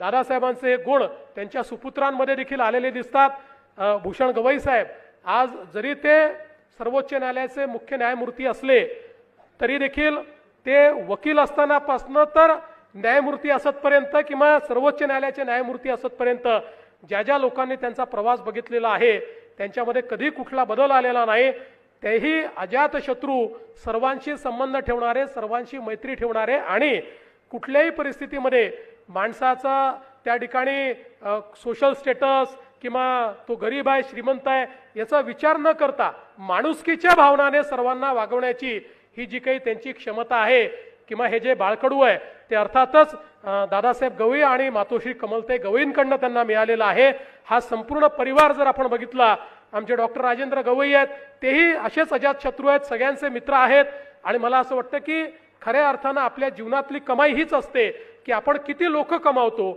दादासाहेबांचे गुण त्यांच्या सुपुत्रांमध्ये देखील आलेले दिसतात. भूषण गवई साहेब आज जरी ते सर्वोच्च न्यायालयाचे मुख्य न्यायमूर्ती असले तरी देखील ते वकील असतानापासनं तर न्यायमूर्ती असतपर्यंत किंवा सर्वोच्च न्यायालयाचे न्यायमूर्ती असतपर्यंत ज्या ज्या लोकांनी त्यांचा प्रवास बघितलेला आहे त्यांच्यामध्ये कधी कुठला बदल आलेला नाही तेही अजातशत्रू सर्वांशी संबंध ठेवणारे सर्वांशी मैत्री ठेवणारे आणि कुठल्याही परिस्थितीमध्ये माणसाचा त्या ठिकाणी सोशल स्टेटस किंवा तो गरीब आहे श्रीमंत आहे याचा विचार न करता माणुसकीच्या भावनाने सर्वांना वागवण्याची ही जी काही त्यांची क्षमता आहे किंवा हे जे बाळकडू आहे ते अर्थातच दादासाहेब गवई आणि मातोश्री कमलते गवईंकडनं त्यांना मिळालेला आहे. हा संपूर्ण परिवार जर आपण बघितला आमचे डॉक्टर राजेंद्र गवई आहेत तेही असेच अजात शत्रू आहेत सगळ्यांचे मित्र आहेत. आणि मला असं वाटतं की खऱ्या अर्थानं आपल्या जीवनातली कमाई हीच असते की आपण किती लोक कमावतो